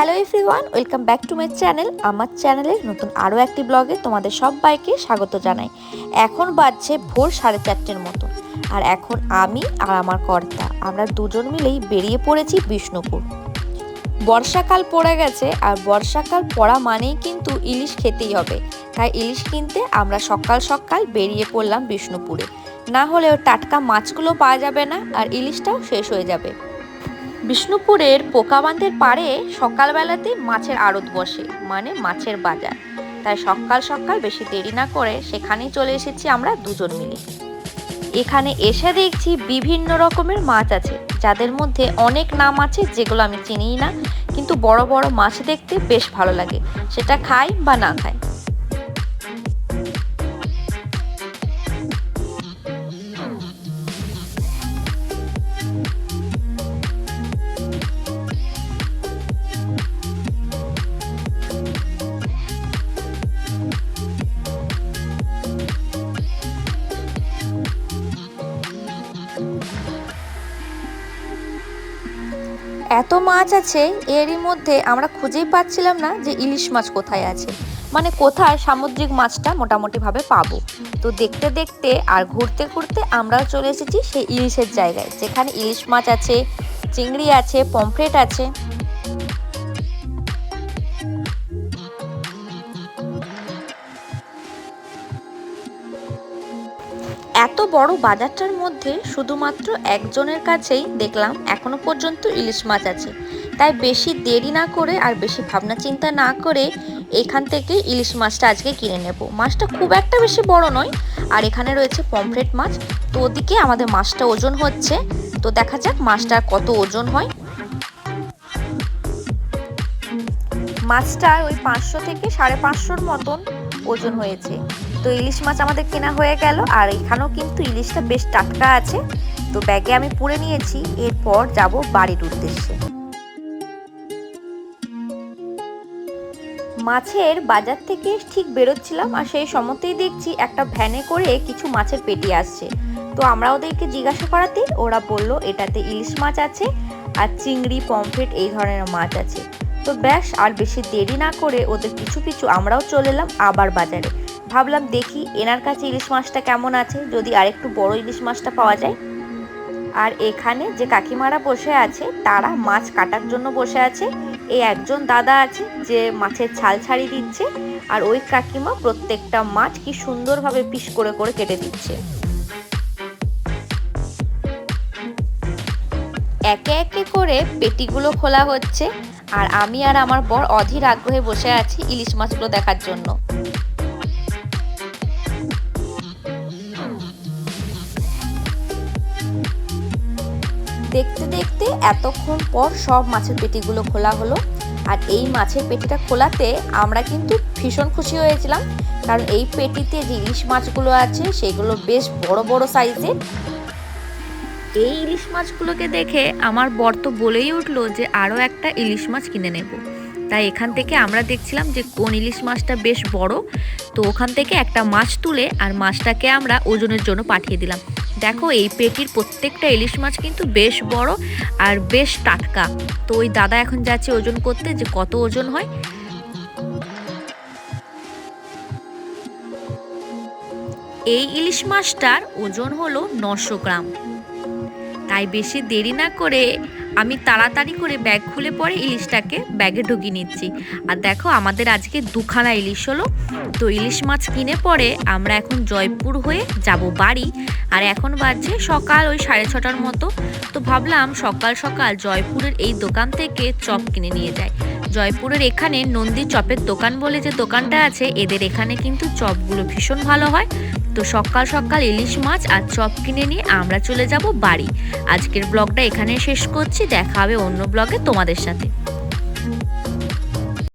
Hello everyone welcome back to my channel আমার চ্যানেলের নতুন আরও একটি ব্লগে তোমাদের সবাইকে স্বাগত জানাই। এখন বাজছে ভোর সাড়ে চারটের মতো। আর এখন আমি আর আমার কর্তা, আমরা দুজন মিলেই বেরিয়ে পড়েছি বিষ্ণুপুর। বর্ষাকাল পড়ে গেছে, আর বর্ষাকাল পড়া মানেই কিন্তু ইলিশ খেতেই হবে। তাই ইলিশ কিনতে আমরা সকাল সকাল বেরিয়ে পড়লাম বিষ্ণুপুরে। না হলেও টাটকা মাছগুলো পাওয়া যাবে না, আর ইলিশটাও শেষ হয়ে যাবে। বিষ্ণুপুরের পোকাবান্ধের পাড়ে সকালবেলাতে মাছের আড়ত বসে মানে মাছের বাজার। তাই সকাল সকাল বেশি দেরি না করে সেখানেই চলে এসেছি আমরা দুজন মিলে। এখানে এসে দেখছি বিভিন্ন রকমের মাছ আছে, যাদের মধ্যে অনেক নাম আছে যেগুলো আমি চিনিই না, কিন্তু বড় বড় মাছ দেখতে বেশ ভালো লাগে। সেটা খাই বা না খাই। এত মাছ আছে, এরই মধ্যে আমরা খুঁজেই পাচ্ছিলাম না যে ইলিশ মাছ কোথায় আছে। মানে কোথায় সামুদ্রিক মাছটা মোটামুটিভাবে পাবো। তো দেখতে দেখতে আর ঘুরতে ঘুরতে আমরাও চলে এসেছি সেই ইলিশের জায়গায়, যেখানে ইলিশ মাছ আছে, চিংড়ি আছে, পমফ্রেট আছে। এত বড় বাজারটার মধ্যে শুধুমাত্র একজনের কাছেই দেখলাম এখনও পর্যন্ত ইলিশ মাছ আছে। তাই বেশি দেরি না করে আর বেশি ভাবনা চিন্তা না করে এখান থেকে ইলিশ মাছটা আজকে কিনে নেব। মাছটা খুব একটা বেশি বড় নয়, আর এখানে রয়েছে পমফ্রেট মাছ। তো ওদিকে আমাদের মাছটা ওজন হচ্ছে। তো দেখা যাক মাছটার কত ওজন হয়। মাছটার ওই পাঁচশো থেকে সাড়ে পাঁচশোর মতন ওজন হয়েছে। তো ইলিশ মাছ আমাদের কেনা হয়ে গেল, আর এখানেও কিন্তু ইলিশটা বেশ টাটকা আছে। তো ব্যাগে আমি পুড়ে নিয়েছি, এরপর যাব বাড়ির উদ্দেশ্যে। মাছের বাজার থেকে ঠিক বেরোচ্ছিলাম, আর সেই সময়তেই দেখছি একটা ভ্যানে করে কিছু মাছের পেটি আসছে। তো আমরা ওদেরকে জিজ্ঞাসা করাতে ওরা বলল, এটাতে ইলিশ মাছ আছে, আর চিংড়ি, পমফ্রেট এই ধরনের মাছ আছে। তো ব্যাস, আর বেশি দেরি না করে ওদের পিছু পিছু আমরাও চলে এলাম আবার বাজারে। ভাবলাম দেখি এনার কাছে ইলিশ মাছটা কেমন আছে, যদি আরেকটু বড় ইলিশ মাছটা পাওয়া যায়। আর এখানে যে কাকিমারা বসে আছে, তারা মাছ কাটার জন্য বসে আছে। এই একজন দাদা আছে, যে মাছের ছাল ছাড়িয়ে দিচ্ছে। আর ওই কাকিমা প্রত্যেকটা মাছ কি সুন্দরভাবে পিস করে করে কেটে দিচ্ছে। একে একে করে পেটিগুলো খোলা হচ্ছে আর আমি আর আমার বর অধীর আগ্রহে বসে আছি ইলিশ মাছগুলো দেখার জন্য। দেখতে দেখতে এতক্ষণ পর সব মাছের পেটিগুলো খোলা হলো আর এই মাছের পেটিটা খোলাতে আমরা কিন্তু ভীষণ খুশি হয়েছিলাম। কারণ এই পেটিতে যে ইলিশ মাছগুলো আছে, সেগুলো বেশ বড় বড় সাইজের এই ইলিশ মাছগুলোকে দেখে আমার বর তো বলেই উঠল যে আরও একটা ইলিশ মাছ কিনে নেব। তাই এখান থেকে আমরা দেখছিলাম যে কোন ইলিশ মাছটা বেশ বড়। তো ওখান থেকে একটা মাছ তুলে আর মাছটাকে আমরা ওজনের জন্য পাঠিয়ে দিলাম। দেখো এই পেটির প্রত্যেকটা ইলিশ মাছ কিন্তু বেশ বড় আর বেশ টাটকা। তো ওই দাদা এখন যাচ্ছে ওজন করতে যে কত ওজন হয়। এই ইলিশ মাছটার ওজন হলো নশো গ্রাম। তাই বেশি দেরি না করে আমি তাড়াতাড়ি করে ব্যাগ খুলে পরে ইলিশটাকে ব্যাগে ঢুকিয়ে নিচ্ছি। আর দেখো, আমাদের আজকে দুখানা ইলিশ হলো। তো ইলিশ মাছ কিনে পরে আমরা এখন জয়পুর হয়ে যাব বাড়ি। আর এখন বাজছে সকাল ওই সাড়ে ছটার মতো। তো ভাবলাম সকাল সকাল জয়পুরের এই দোকান থেকে চপ কিনে নিয়ে যায় জয়পুরের এখানে নন্দী চপের দোকান বলে যে দোকানটা আছে, এদের এখানে কিন্তু চপগুলো ভীষণ ভালো হয়। তো সকাল সকাল ইলিশ মাছ আর চপ কিনে নিয়ে আমরা চলে যাব বাড়ি। আজকের ব্লগটা এখানে শেষ করছি। দেখা হবে অন্য ব্লগে তোমাদের সাথে।